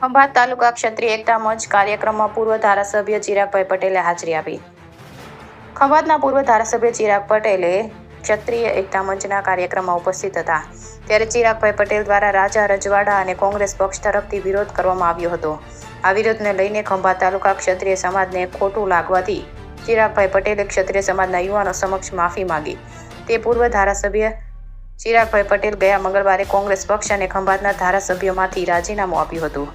ખંભાત તાલુકા ક્ષત્રિય એકતા મંચ કાર્યક્રમમાં પૂર્વ ધારાસભ્ય ચિરાગભાઈ પટેલે હાજરી આપી. ખંભાતના પૂર્વ ધારાસભ્ય ચિરાગ પટેલે ક્ષત્રિય એકતા મંચના કાર્યક્રમમાં ઉપસ્થિત હતા. ત્યારે ચિરાગભાઈ પટેલ દ્વારા રાજા રજવાડા અને કોંગ્રેસ પક્ષ તરફથી વિરોધ કરવામાં આવ્યો હતો. આ વિરોધને લઈને ખંભાત તાલુકા ક્ષત્રિય સમાજને ખોટું લાગવાથી ચિરાગભાઈ પટેલે ક્ષત્રિય સમાજના યુવાનો સમક્ષ માફી માંગી. તે પૂર્વ ધારાસભ્ય ચિરાગભાઈ પટેલ ગયા મંગળવારે કોંગ્રેસ પક્ષ અને ખંભાતના ધારાસભ્યોમાંથી રાજીનામું આપ્યું હતું.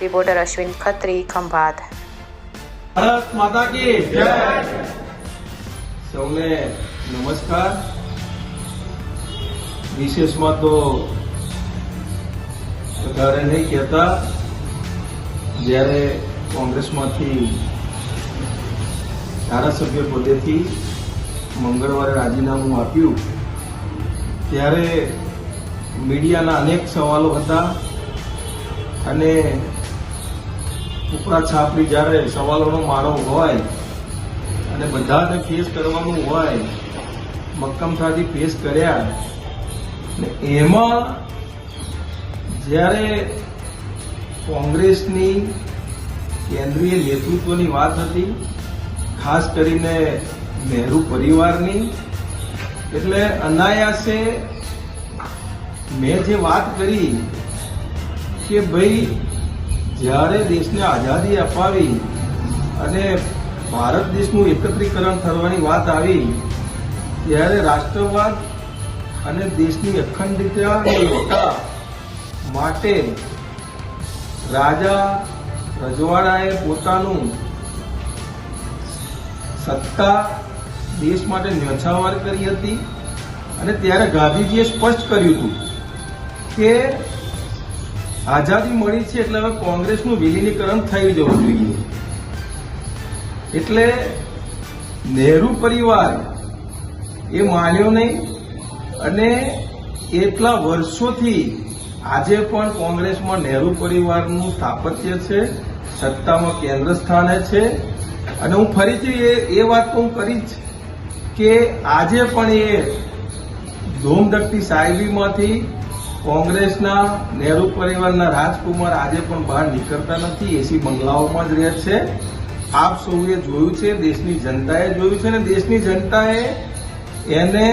રિપોર્ટર અશ્વિન ખત્રી, ખંભાત. ભારત માતા કી જય! સૌને નમસ્કાર. વિશેષમાં તો વધારે નહીં કહેતા. જ્યારે કોંગ્રેસમાંથી ધારાસભ્ય પદેથી મંગળવારે રાજીનામું આપ્યું ત્યારે મીડિયાના અનેક સવાલો હતા અને ઉપરા છાપરી જ્યારે સવાલોનો માળો હોય અને બધાને ફેસ કરવાનું હોય મક્કમતાથી ફેસ કર્યા ને એમાં જ્યારે કોંગ્રેસની કેન્દ્રીય નેતૃત્વની વાત હતી, ખાસ કરીને નહેરુ પરિવારની એટલે અનાયાસે મેં જે વાત કરી કે ભાઈ, જ્યારે દેશને આઝાદી અપાવી અને ભારત દેશનું એકત્રીકરણ થવાની વાત આવી, ત્યારે રાષ્ટ્રવાદ અને દેશની અખંડિતતા એકતા માટે રાજા રજવાડાએ પોતાનું સત્તા દેશ માટે ન્યોછાવાર કરી હતી અને ત્યારે ગાંધીજીએ સ્પષ્ટ કર્યું હતું કે આઝાદી મળી છે એટલે હવે કોંગ્રેસનું વિલીનીકરણ થઈ જવું જોઈએ. એટલે નહેરુ પરિવાર એ માન્યો નહીં અને એટલા વર્ષોથી આજે પણ કોંગ્રેસમાં નહેરુ પરિવારનું સ્થાપત્ય છે, સત્તામાં કેન્દ્ર સ્થાને છે. અને હું ફરીથી એ વાત તો હું કરીશ કે આજે પણ એ ધૂમધકતી સાહેબીમાંથી કોંગ્રેસના નહેરુ પરિવારના રાજકુમાર આજે પણ બહાર નીકળતા નથી. એસી બંગલાઓમાં જ રહે છે. આપ સૌએ જોયું છે, દેશની જનતાએ જોયું છે અને દેશની જનતાએ એને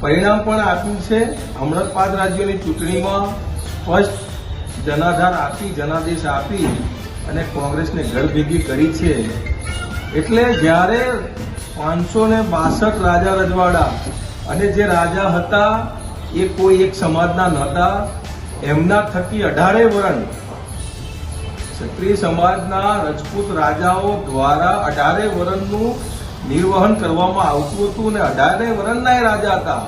પરિણામ પણ આપ્યું છે. હમણાં પાંચ રાજ્યોની ચૂંટણીમાં સ્પષ્ટ જનાધાર આપી, જનાદેશ આપી અને કોંગ્રેસને ગળભેગી કરી છે. એટલે જ્યારે પાંચસો ને બાસઠ રાજા રજવાડા અને જે રાજા હતા, એ કોઈ એક સમાજના નહોતા. એમના થકી અઢારે વરણ ક્ષત્રિય સમાજના રજપૂત રાજાઓ દ્વારા અઢારે વરણનું નિર્વહન કરવામાં આવતું હતું અને અઢારે વરણના રાજા હતા.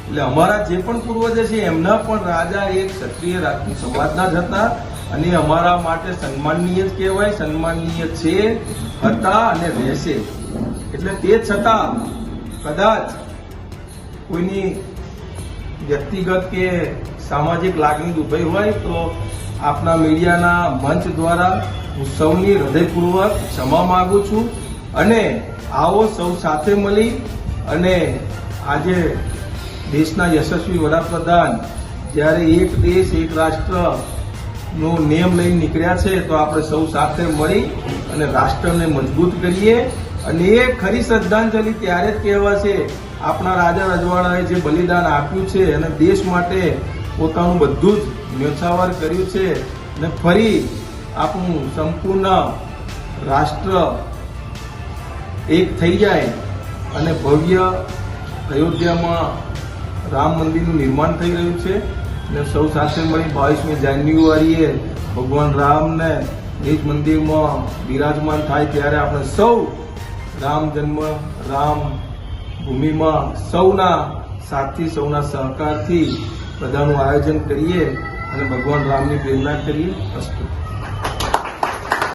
એટલે અમારા જે પણ પૂર્વજો છે, એમના પણ રાજા એક ક્ષત્રિય રાજપૂત સમાજના જ હતા અને અમારા માટે સન્માનનીય જ કહેવાય, સન્માનનીય છે, હતા અને રહેશે. એટલે તે છતાં કદાચ કોઈની વ્યક્તિગત કે સામાજિક લાગણી દુભાઈ હોય તો આપના મીડિયાના મંચ દ્વારા હું સૌની હૃદયપૂર્વક ક્ષમા માંગુ છું અને આવો સૌ સાથે મળી અને આજે દેશના યશસ્વી વડાપ્રધાન જ્યારે એક દેશ, એક રાષ્ટ્રનો નિયમ લઈને નીકળ્યા છે તો આપણે સૌ સાથે મળી અને રાષ્ટ્રને મજબૂત કરીએ. અને એ ખરી શ્રદ્ધાંજલિ ત્યારે જ કહેવાશે. આપણા રાજા રજવાડાએ જે બલિદાન આપ્યું છે અને દેશ માટે પોતાનું બધું જ ન્યોછાવર કર્યું છે અને ફરી આપણું સંપૂર્ણ રાષ્ટ્ર એક થઈ જાય અને ભવ્ય અયોધ્યામાં રામ મંદિરનું નિર્માણ થઈ રહ્યું છે. અને સૌ સાથે મળી બાવીસમી જાન્યુઆરીએ ભગવાન રામને નિજ મંદિરમાં બિરાજમાન થાય ત્યારે આપણે સૌ રામ જન્મ, રામ ભૂમિમાં સૌના સાથી, સૌના સહકારથી બધાનું આયોજન કરીએ અને ભગવાન રામની પ્રેરણા કરીએ અસ્તુ.